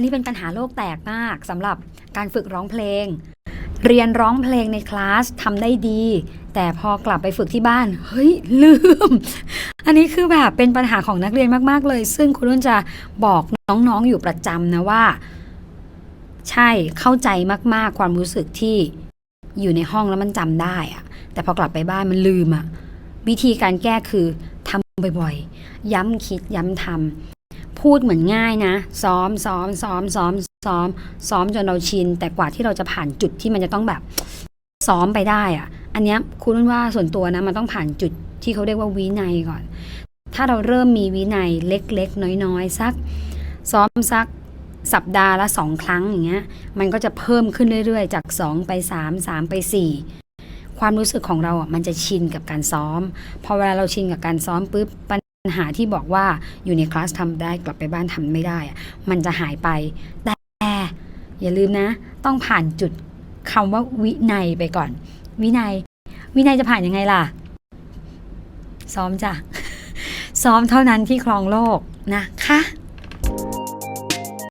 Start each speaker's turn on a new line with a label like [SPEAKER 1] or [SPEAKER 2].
[SPEAKER 1] นนี้เป็นปัญหาโลกแตกมากสำหรับการฝึกร้องเพลง เรียนร้องเพลงในคลาสทำได้ดี แต่พอกลับไปฝึกที่บ้าน เฮ้ย ลืม อันนี้คือแบบเป็นปัญหาของนักเรียนมากๆเลย ซึ่งคุณนุ่นจะบอกน้องๆอยู่ประจำนะว่า ใช่เข้าใจมากๆความรู้สึกที่อยู่ในห้องแล้วมันจำได้อะแต่พอกลับไปบ้านมันลืมอะวิธีการแก้คือทำบ่อยๆ ย้ำคิดย้ำทำ พูดเหมือนง่ายนะ ซ้อมซ้อมซ้อมซ้อมซ้อม ซ้อมจนเราชิน แต่กว่าที่เราจะผ่านจุดที่มันจะต้องแบบ ซ้อมไปได้อะอันนี้คุณนุ่นว่าส่วนตัวนะมันต้องผ่านจุดที่เขาเรียกว่าวินัยก่อน ถ้าเราเริ่มมีวินัยเล็กๆ น้อยๆ สัก ซ้อมสักสัปดาห์ละสองครั้งอย่างเงี้ย มันก็จะเพิ่มขึ้นเรื่อยๆ จาก 2 ไป 3 3 ไป 4 ความรู้สึกของเราอะมันจะชินกับการซ้อม พอเวลาเราชินกับการซ้อมปุ๊บปัญ ปัญหาที่บอกว่าอยู่ในคลาสทำได้กลับไปบ้านทำไม่ได้อะมันจะหายไป แต่อย่าลืมนะ ต้องผ่านจุดคำว่าวินัยไปก่อน วินัย วินัยจะผ่านยังไงล่ะ ซ้อมจ้ะ ซ้อมเท่านั้นที่ครองโลกนะคะ